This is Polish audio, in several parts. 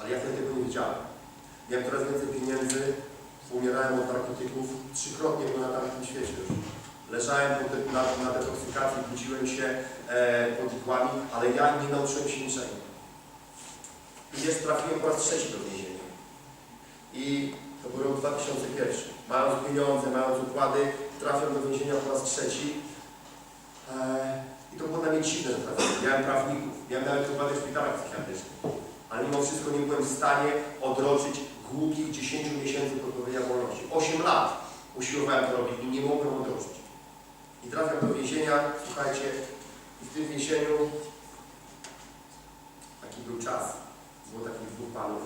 Ale ja wtedy tego nie wiedziałem. Miałem coraz więcej pieniędzy, umierałem od narkotyków, trzykrotnie byłem na tamtym świecie już. Leżałem po de- na, na detoksykacji, budziłem się e, pod igłami, ale ja nie nauczyłem się niczego. I wiesz, trafiłem po raz trzeci do więzienia. I to był rok 2001. Mając pieniądze, mając układy, trafiam do więzienia po raz trzeci. E, I to mnie dziwne, że trafiłem. Miałem prawników, miałem nawet w szpitalach psychiatrycznych. Ale mimo wszystko nie byłem w stanie odroczyć głupich 10 miesięcy pozbawienia wolności. 8 lat usiłowałem to robić i nie mogłem odroczyć. I trafiam do więzienia, słuchajcie, i w tym więzieniu taki był czas. Było takich dwóch panów.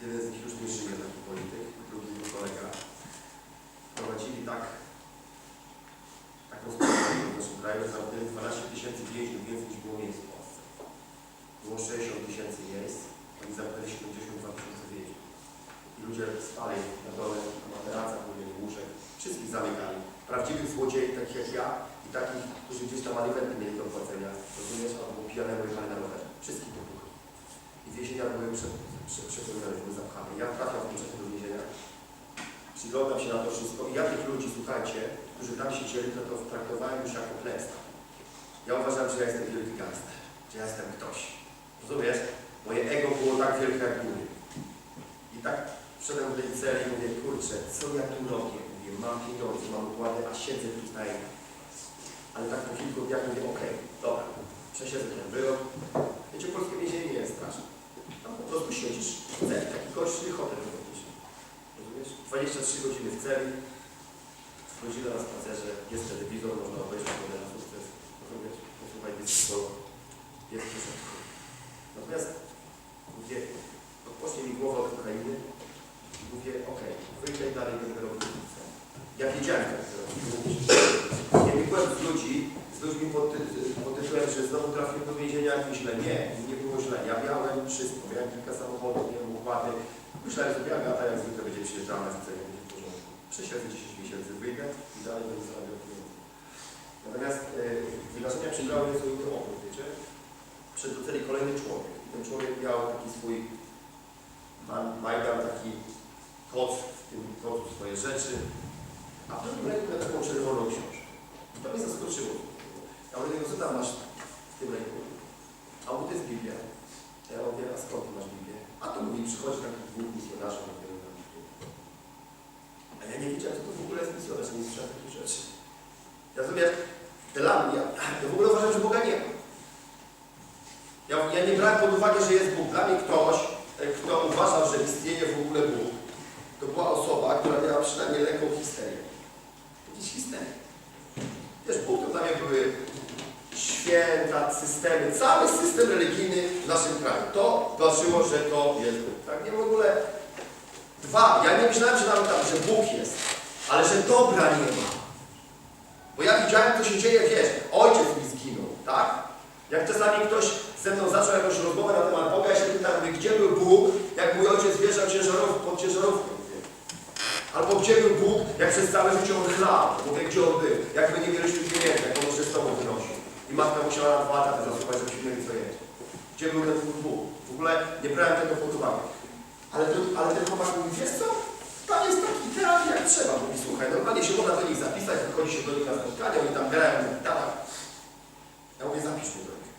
Jeden z nich już nie żyje, taki polityk, drugi był kolega. Prowadzili tak sprawę w naszym kraju, zamknęli 12 tysięcy więźniów, więcej niż było miejsc w Polsce. Było 60 tysięcy miejsc, oni zamknęli 72 tysiące więźniów. I ludzie spali na dole, na materacach, mieli łóżek, wszystkich zamykali. Prawdziwych złodziei, takich jak ja i takich, którzy gdzieś tam alimenty mieli do płacenia, rozumiesz, albo pijanemu jechali na rowerze. Wszystkich dopukli. I więzienia były prze, prze, przepełnione, były zapchane. Ja trafiam w tym czasie do więzienia, przyglądam się na to wszystko i ja tych ludzi, słuchajcie, którzy tam siedzieli, to, to traktowałem już jako klęska. Ja uważam, że ja jestem wielki gangster, że ja jestem ktoś. Rozumiesz? Moje ego było tak wielkie jak góry. I tak wszedłem do celi i mówię, kurczę, co ja tu robię? Mówię, mam pieniądze, mam układy, a siedzę tutaj. Ale tak po kilku dniach mówię, okej, dobra, przesiedzę ten wyrok. Wiecie, polskie więzienie nie jest straszne. Tam po prostu siedzisz w celi, taki gośny hotel. Rozumiesz? 23 godziny w celi, godzina na spacerze, jest telewizor, można obejrzeć go na sukces. Rozumiesz? Posłuchaj dyskusji, jest wszystko. Natomiast mówię, odpocznie mi głowa od kokainy i mówię, okej, wyjdę i dalej będę robił różnicę. Ja wiedziałem, jak to robić. Nie biegłem z ludzi, z ludźmi pod, ty- pod tytułem, że znowu trafiłem do więzienia jak źle. Nie, nie było źle. Ja miałem wszystko, miałem kilka samochodów, miałem układy. Myślałem, że ja lata jak zwykle będzie przyjeżdżała na widzenie, Przesiedzę 10 miesięcy, wyjdę i dalej będę zarabiał pieniądze. Natomiast e, wydarzenia przybrały nieco inny obrót, wiecie? Przed do celi kolejny człowiek. I ten człowiek miał taki swój ma- majdan, taki koc, w tym kocu swoje rzeczy, a w drugim ręku miał taką czerwoną książkę. I to mnie zaskoczyło. Ja mówię, co tam masz w tym ręku? A on to jest Biblia. Ja mówię, a skąd masz Biblię? A tu mówi, przychodzi takich dwóch misjonarzy, mówię, a ja nie wiedziałem, co to w ogóle jest misjonarz, nie słyszałem takich rzeczy. Sobie, dla mnie, ja, w ogóle uważam, że Boga nie ma. Ja, ja nie brałem pod uwagę, że jest Bóg. Dla mnie ktoś, e, kto uważał, że istnieje w ogóle Bóg, to była osoba, która miała przynajmniej lekką histerię. Jakieś histerię. Wiesz, Bóg to dla mnie były święta, systemy, cały system religijny w naszym kraju. To znaczyło, że to jest Bóg. Tak nie w ogóle. Dwa, ja nie myślałem, że nawet tam, że Bóg jest, ale że dobra nie ma. Bo ja widziałem, co się dzieje, wiesz, ojciec mi zginął, tak? Jak czasami ktoś ze mną zaczął jakąś rozmowę na temat Boga, ja się pytam, gdzie był Bóg, jak mój ojciec wjeżdżał ciężarów, pod ciężarówkę. Albo gdzie był Bóg, jak przez całe życie on chlał, mówię, gdzie on był, jak my nie mieliśmy pieniędzy, jak on się z tobą wynosił. I matka musiała na dwa lata zasuwać, żebyśmy mieli co jeść. Gdzie był ten Bóg? W ogóle nie brałem tego pod uwagę. Ale, ten- ale ten chłopak mówi, wiesz co? Tam jest taki terapia jak trzeba. Mówi, słuchaj, normalnie się można do nich zapisać, wychodzi się do nich na spotkania, oni tam grają gitarach. Ja mówię, zapisz mnie do nich.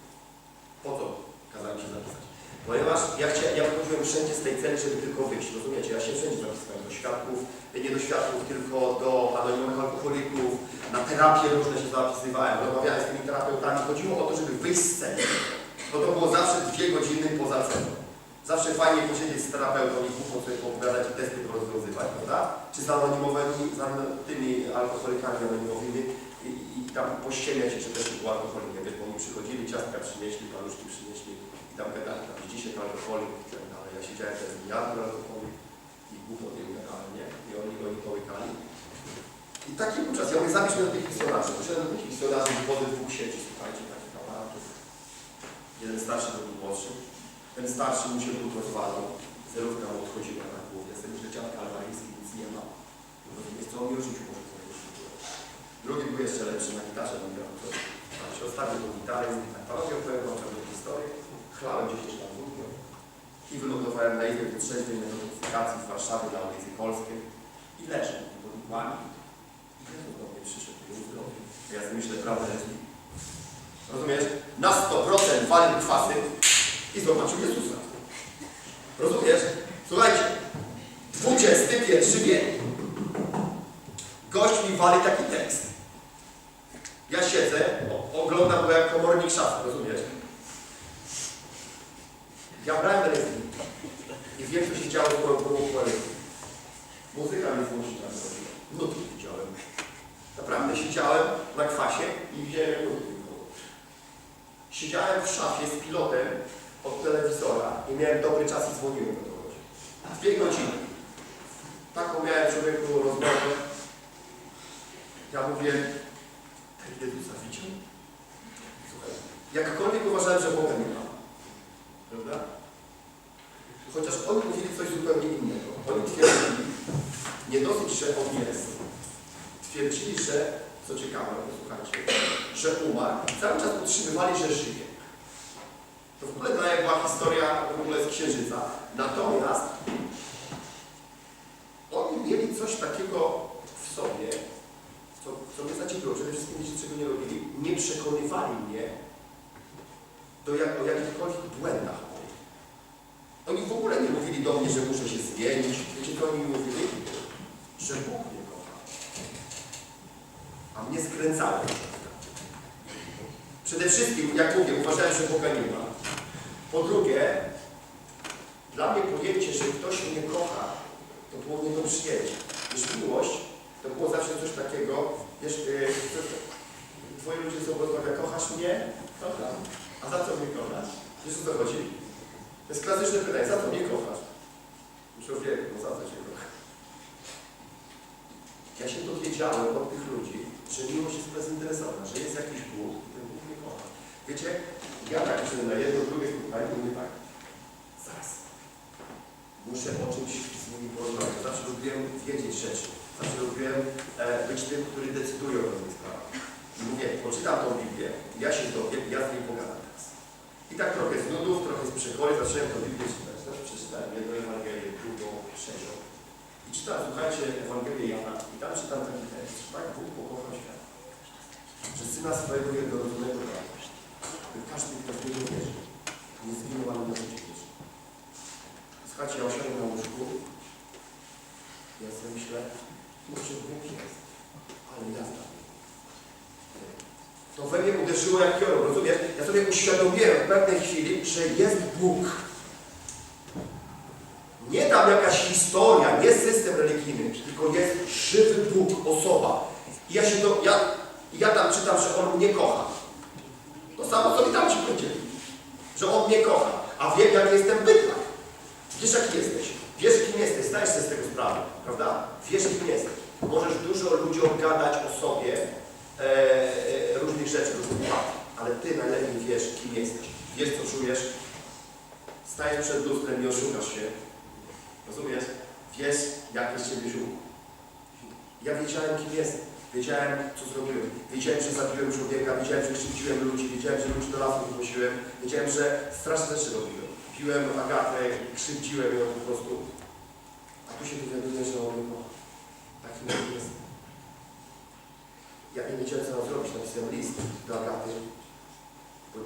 Po co kazałem się zapisać? Ponieważ ja, chcia, ja wychodziłem wszędzie z tej celi, żeby tylko wyjść, rozumiecie? Ja się wszędzie zapisywałem do świadków, nie do świadków, tylko do anonimowych alkoholików, na terapie różne się zapisywałem, rozmawiałem z tymi terapeutami. Chodziło o to, żeby wyjść z celi. Bo to było zawsze dwie godziny poza celą. Zawsze fajnie posiedzieć z terapeutą i głupot sobie poopowiadać i testy rozwiązywać, prawda? Czy z anonimowymi, z tymi alkoholikami anonimowymi i, i tam pościemiać się, czy też był alkoholikiem, wiesz, bo oni przychodzili, ciastka przynieśli, paluszki przynieśli i tam gadali, tam dzisiaj to alkoholik tak dalej. Ja siedziałem też z jadłem alkoholik i głupot im gadałem, nie? I oni, oni połykali. I taki był czas. Ja mówię, mnie do tych misjonarzy. Poszedłem do tych misjonarzy, wody dwóch sieci, słuchajcie, takich aparatów. Jeden starszy, drugi młodszy. Ten starszy mu się brud rozwalał. Zerówka mu odchodziła na głowie. Z tym, że dziadka alwaryjski nic nie ma. Co on mi o życiu może powiedzieć. Drugi był jeszcze lepszy na gitarze. On grał. to- Tam się ostatnio tą gitarę i mówi tak, panowie opowiem wam pewną historię. Chlałem 10 lat wódkę. I wylądowałem na izbie trzeźwej na notyfikacji w Warszawie na ulicy Polskiej. I leżę pod igłami. I Jezus do mnie przyszedł i uzdrowił. Ja sobie myślę, prawda jest. Rozumiesz? Na 100% walił kwasy i zobaczył Jezusa. Rozumiesz? Słuchajcie, 21 wiek. Gość mi wali taki tekst. Ja siedzę, oglądam go jak komornik szafy, rozumiesz? Ja brałem ryzyk i wiem, co się działo po roku Muzyka mnie zmusiła. Nutki widziałem. Naprawdę, siedziałem na kwasie i widziałem nutki. Siedziałem w szafie z pilotem od telewizora i miałem dobry czas i dzwoniłem do kogoś. Dwie godziny. Taką miałem człowieku rozmowę. Ja mówię, ten Jezusa widział? Jakkolwiek uważałem, że Boga nie ma. Prawda? Chociaż oni mówili coś zupełnie innego. Oni twierdzili, nie dosyć, że On jest. Twierdzili, że, co ciekawe, posłuchajcie, że umarł cały czas utrzymywali, że żyje. To w ogóle dla mnie była historia w ogóle z Księżyca. Natomiast oni mieli coś takiego w sobie, co, co mnie zadziwiło. Przede wszystkim wiecie, czego nie robili. Nie przekonywali mnie do jak, o jakichkolwiek błędach moich. Oni w ogóle nie mówili do mnie, że muszę się zmienić. Wiecie, co oni mówili? Że Bóg mnie kocha. A mnie skręcało. Przede wszystkim, jak mówię, uważałem, że Boga nie ma. Po drugie, dla mnie pojęcie, że ktoś mnie kocha, to było nie do przyjęcia. Wiesz, miłość to było zawsze coś takiego, wiesz, co- twoi ludzie są rozmawia, kochasz mnie? Kocham. A za co mnie kochasz? Wiesz o co chodzi? To jest klasyczne pytanie, za co mnie kochasz? Człowieku, no za co cię kocha? Ja się dowiedziałem od tych ludzi, że miłość jest bezinteresowna, że jest jakiś Bóg i ten Bóg mnie kocha. Wiecie, ja tak przyszedłem na jedno, drugie spotkanie mówię tak, zaraz, muszę o czymś z nimi porozmawiać. Zawsze lubiłem wiedzieć rzeczy. Zawsze lubiłem e, być tym, który decyduje o pewnych sprawach. I mówię, poczytam tą Biblię, ja się dowiem, ja z nim pogadam teraz. I tak trochę z nudów, trochę z przekoli, zacząłem tą Biblię czytać. Zawsze przeczytałem jedną Ewangelię, drugą, trzecią. I czytam, słuchajcie, Ewangelię Jana i tam czytam taki tekst, tak Bóg pokochał świat. Że Syna swojego jednorodzonego dał. Każdy, kto w niego wierzy, nie zginął, ale na życie wierzy. Słuchajcie, ja osiadłem na łóżku. Ja sobie myślę, może Bóg jest, ale ja znam. To we mnie uderzyło jak piorun, rozumiesz? Ja sobie uświadomiłem w pewnej chwili, że jest Bóg. Nie tam jakaś historia, nie system religijny, tylko jest żywy Bóg, osoba. I ja się to, ja, ja tam czytam, że On mnie kocha. To samo, co mi tam ci powiedzieli. Że On mnie kocha. A wiem, jaki jestem bydlak. Wiesz, jaki jesteś. Wiesz, kim jesteś. Zdajesz sobie z tego sprawę. Prawda? Wiesz, kim jesteś. Możesz dużo ludziom gadać o sobie e, e, różnych rzeczy, różnych. Ale Ty najlepiej wiesz, kim jesteś. Wiesz, co czujesz. Stajesz przed lustrem i oszukasz się. Rozumiesz? Wiesz, jak jest Ciebie ziół. Ja wiedziałem, kim jestem. Wiedziałem, co zrobiłem. Wiedziałem, że zabiłem człowieka, wiedziałem, że krzywdziłem ludzi, wiedziałem, że ludzi do lasu wyprosiłem, wiedziałem, że straszne rzeczy robiłem. Piłem Agatę, krzywdziłem ją po prostu. A tu się dowiaduję, że on kocha. Takim jak jest. Ja nie wiedziałem, co mam zrobić. Napisałem list do Agaty. Po,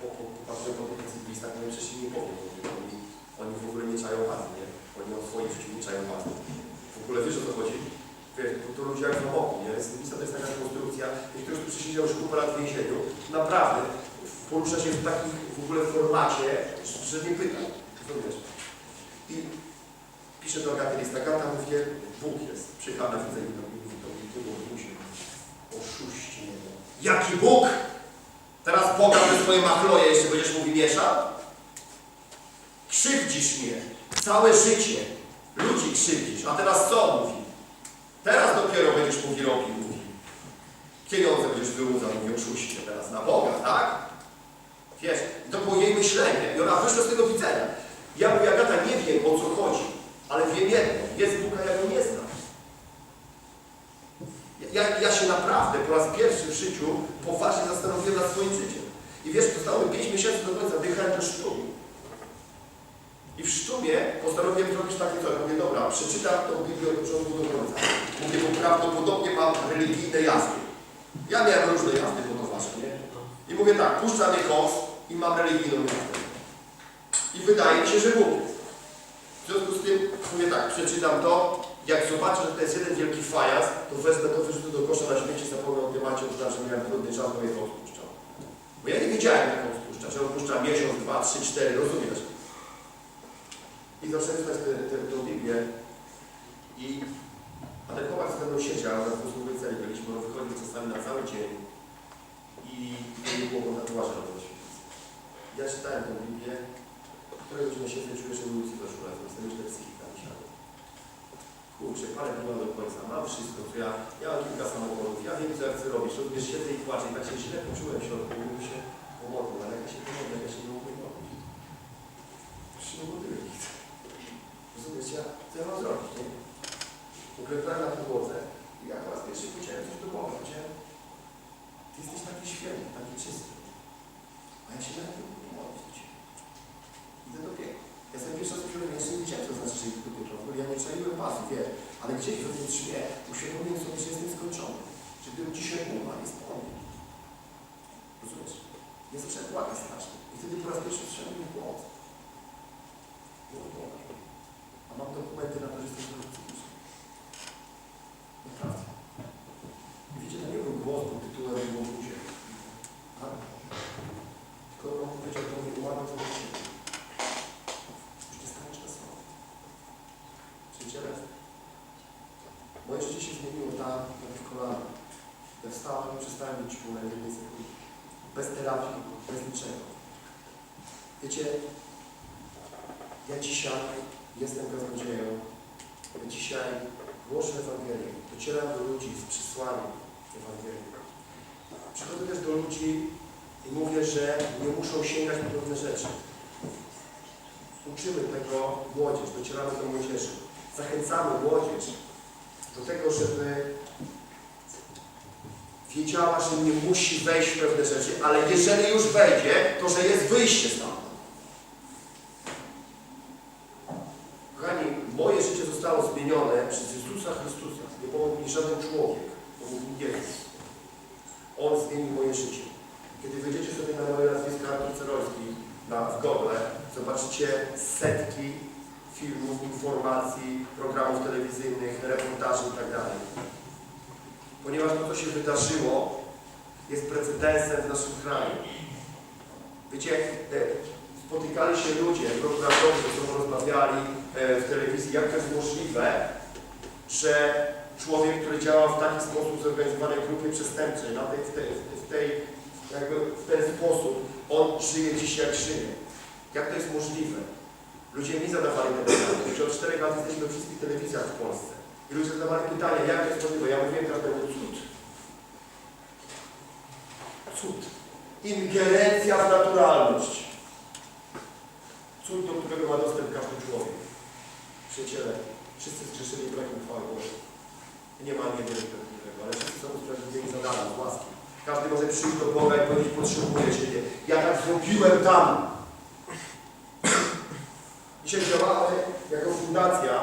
po, popatrzyłem po tych listach, no i przecież im nie powiem. Oni, oni w ogóle nie czają bazy, nie? Oni o swoim życiu nie czają bazy. W ogóle wiesz o co chodzi? Wiesz, to, to ludzie jak w amoku, nie? Lista to jest taka konstrukcja, ktoś, kto przesiedział już kupę lat w więzieniu, naprawdę porusza się w takim w ogóle formacie, że, nie pyta. Rozumiesz? I pisze do Agaty list. Agata mówi, Bóg jest. Przyjechała na widzenie do mnie, mówi do mnie, ty Bogusie, oszuści jeden. Jaki Bóg? Teraz Boga ze swoje machloje jeszcze będziesz mówi mieszał? Krzywdzisz mnie. Całe życie. Ludzi krzywdzisz. A teraz co mówi? Teraz dopiero będziesz mówi robił, mówi. Pieniądze będziesz wyłudzał, mówi oszuście teraz na Boga, tak? Wiesz, to było jej myślenie. I ona wyszła z tego widzenia. Ja mówię, Agata, nie wiem o co chodzi, ale wiem jedno. Jest Bóg, a ja go nie znam. Ja, ja się naprawdę po raz pierwszy w życiu poważnie zastanowiłem nad swoim życiem. I wiesz, zostało mi 5 miesięcy do końca, wyjechałem do sztuki. I w sztumie postanowiłem zrobić takie coś. Mówię, dobra, przeczytam tą Biblię od początku do końca. Mówię, bo prawdopodobnie mam religijne jazdy. Ja miałem różne jazdy po towarze, nie? I mówię tak, puszcza mnie kos i mam religijną jazdę. I wydaje mi się, że mówię. W związku z tym, mówię tak, przeczytam to, jak zobaczę, że to jest jeden wielki fajaz, to wezmę to, wyrzucę do kosza na śmieci, zapomnę o temacie, uznam, że miałem trudny czas, bo je to odpuszczał. Bo ja nie wiedziałem, jak on odpuszcza, że on odpuszcza miesiąc, dwa, trzy, cztery, rozumiesz? I zacząłem czytać tę Biblię i a ten chłopak ze mną siedział, na dwóch byliśmy, on wychodził czasami na cały dzień i nie było go świetlicy. Ja czytałem tę Biblię, godzinie siedzę i czuję, że mi nie doszło, ja jestem źle psychika dzisiaj. Kurczę, parę dni mam do końca, mam wszystko, co ja, ja mam kilka samochodów, ja wiem, co ja chcę robić, rozumiesz, siedzę i płaczę i tak się źle poczułem w środku, mówię się, pomogłem, ale ja się pomogę, jak ja się nie mogę robić. Już się nie modlę nic. Rozumiesz, ja, co ja mam zrobić, nie? Uklęknąłem na podłodze i ja po raz pierwszy powiedziałem coś do Boga, powiedziałem, Ty jesteś taki święty, taki czysty, a ja się nie mogę modlić. Idę do piekła. Ja sobie pierwszy raz uczyłem, ja jeszcze nie wiedziałem, co znaczy, że idę do piekła. Ja nie czaiłem pasy, wiesz, ale gdzieś wewnętrznie uświadomiłem sobie, że jestem skończony. Że gdybym dzisiaj umarł, jest po mnie. Rozumiesz? Ja zacząłem płakać strasznie. I wtedy po raz pierwszy słyszałem mój głos. Było Boga. A mam dokumenty na to, że jestem zdrowy psychicznie. Naprawdę. I wiecie, to nie był głos pod tytułem było buzie. Tak? Tylko on powiedział do mnie, umarłem za ciebie. Już nie staniesz na słowo. Przyjaciele, moje życie się zmieniło tam, na tych kolanach. Ja wstałem i przestałem być pół na jednej sekundzie. Bez terapii, bez niczego. Wiecie, ja dzisiaj jestem kaznodzieją. Ja dzisiaj głoszę Ewangelię. Docieram do ludzi z przysłaniem Ewangelii. Przychodzę też do ludzi i mówię, że nie muszą sięgać po pewne rzeczy. Uczymy tego młodzież, docieramy do młodzieży. Zachęcamy młodzież do tego, żeby wiedziała, że nie musi wejść w pewne rzeczy, ale jeżeli już wejdzie, to że jest wyjście stamtąd. Kochani, moje życie zostało zmienione przez Jezusa Chrystusa. Nie pomógł mi żaden człowiek, pomógł mi Jezus. On zmienił moje życie. Kiedy wejdziecie sobie na moje nazwisko Artur Cerolski na, w Google, zobaczycie setki filmów, informacji, programów telewizyjnych, reportaży itd. Ponieważ to, co się wydarzyło, jest precedensem w naszym kraju. Wiecie, e, spotykali się ludzie, prokuratorzy, sobą rozmawiali e, w telewizji, jak to jest możliwe, że człowiek, który działa w taki sposób w zorganizowanej grupie przestępczej, na tej, w, tej, w, tej, jakby w ten sposób, on żyje dziś jak żyje. Jak to jest możliwe? Ludzie mi zadawali te pytania. Już od 4 lat jesteśmy we wszystkich telewizjach w Polsce. I ludzie zadawali pytania, jak to jest możliwe? Ja mówiłem każdemu, cud. Cud. Ingerencja w naturalność. Cud, do którego ma dostęp każdy człowiek. Przyjaciele, wszyscy zgrzeszyli brakiem chwały Bożej. Nie ma ani jednego sprawiedliwego, ale wszyscy są usprawiedliwieni za darem, z łaski. Każdy może przyjść do Boga i powiedzieć, potrzebuję Ciebie. Ja tak zrobiłem tam. Dzisiaj działamy jako fundacja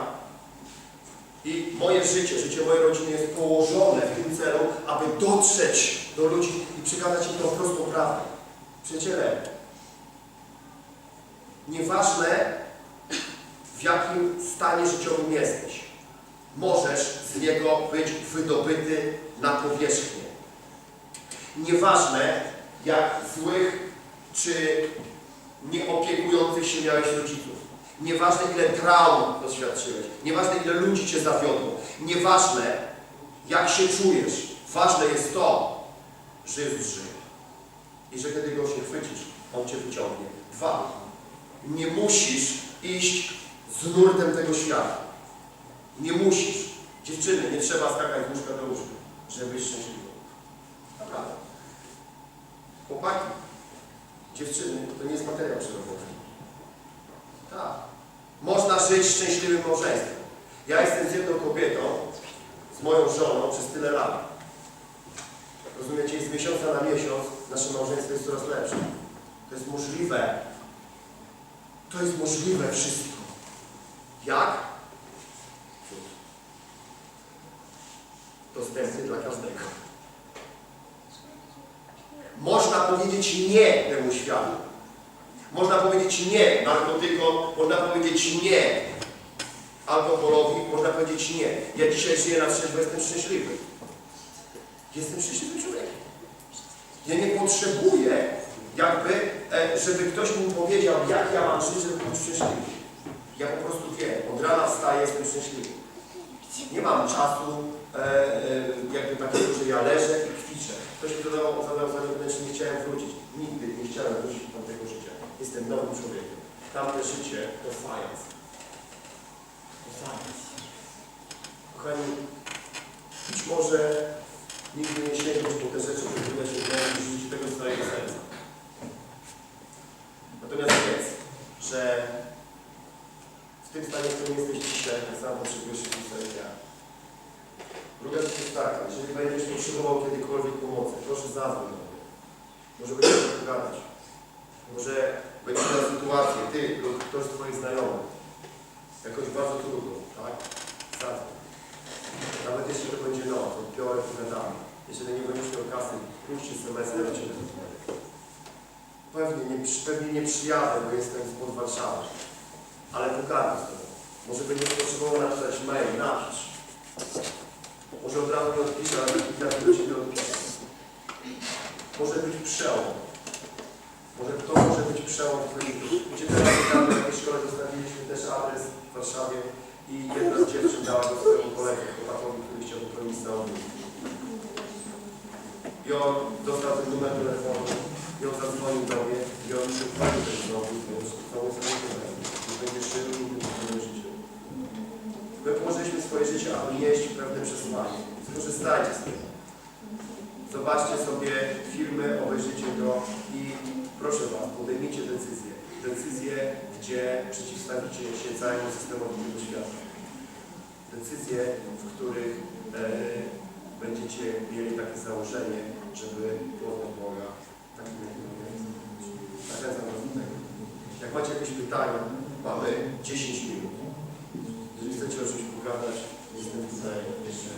i moje życie, życie mojej rodziny jest położone w tym celu, aby dotrzeć do ludzi i przekazać im tą prostą prawdę. Przyjaciele, nieważne w jakim stanie życiowym jesteś, możesz z niego być wydobyty na powierzchnię. Nieważne jak złych czy nieopiekujących się miałeś rodziców. Nieważne ile traum doświadczyłeś, nieważne ile ludzi Cię zawiodło, nieważne jak się czujesz, ważne jest to, że jest żywy. I że kiedy go się chwycisz, on Cię wyciągnie. Dwa, nie musisz iść z nurtem tego świata. Nie musisz. Dziewczyny, nie trzeba skakać z łóżka do łóżka, żeby być szczęśliwą. Naprawdę. Chłopaki, dziewczyny, to nie jest materiał przerobowy. Żyć szczęśliwym małżeństwem. Ja jestem z jedną kobietą, z moją żoną przez tyle lat. Rozumiecie? Z miesiąca na miesiąc nasze małżeństwo jest coraz lepsze. To jest możliwe. To jest możliwe wszystko. Jak? Cud. Dostępny dla każdego. Można powiedzieć nie temu światu. Można powiedzieć nie narkotykom, można powiedzieć nie alkoholowi, można powiedzieć nie. Ja dzisiaj żyję na trzeźwo, jestem szczęśliwy. Jestem szczęśliwym człowiekiem. Ja nie potrzebuję jakby, e, żeby ktoś mi powiedział, jak ja mam żyć, żeby być szczęśliwy. Ja po prostu wiem, od rana wstaję, jestem szczęśliwy. Nie mam czasu e, e, jakby takiego, że ja leżę i kwiczę. Ktoś mi zadał, zadał zagadnienie, czy nie chciałem wrócić. Nigdy nie chciałem wrócić do tamtego życia. Jestem nowym człowiekiem. Tamte życie to fajans. To fajans. Kochani, być może nigdy nie sięgnąć po te rzeczy, które tyle się i żyć tego całego serca. Natomiast wiedz, że w tym stanie, w którym jesteś dzisiaj, tak samo potrzebujesz Chrystusa jak ja. Druga rzecz jest taka, jeżeli będziesz potrzebował kiedykolwiek pomocy, proszę zadzwoń do mnie. Może będziesz pogadać. Może będziesz miał sytuację, ty lub ktoś z Twoich znajomych, jakoś bardzo trudną, tak? Zadzwoń. Nawet jeśli to będzie noc, odbiorę pogadamy. Jeżeli nie będziesz miał kasy, puść SMS Ciebie zadzwonię. Pewnie nie, pewnie nie przyjadę, bo jestem spod Warszawy. Ale pogadam z Tobą. Może będziesz potrzebował napisać mail, napisz. Może od razu nie odpiszę, ale kilka do Ciebie odpiszę. Może być przełom. Może to może być przełom w Twoim życiu. Gdzie teraz tam w tej szkole zostawiliśmy też adres w Warszawie i jedna z dziewczyn dała go swojemu kolegę, chłopakowi, który chciał wypełnić naukę. I on dostał ten numer telefonu i on zadzwonił do mnie i on się chwalił ten znowu, więc całą sobie numer. I będzie żył i swoim życiu. My położyliśmy swoje życie, aby nieść pewne przesłanie. Skorzystajcie z tego. Zobaczcie sobie filmy, obejrzyjcie go i podejmiecie decyzję. Decyzję, gdzie przeciwstawicie się całemu systemowi tego świata. Decyzje, w których e, będziecie mieli takie założenie, żeby głowę Boga takim jakim on jest. Zachęcam do tego. Jak macie jakieś pytania, mamy 10 minut. Jeżeli chcecie o czymś pogadać, jestem tutaj jeszcze.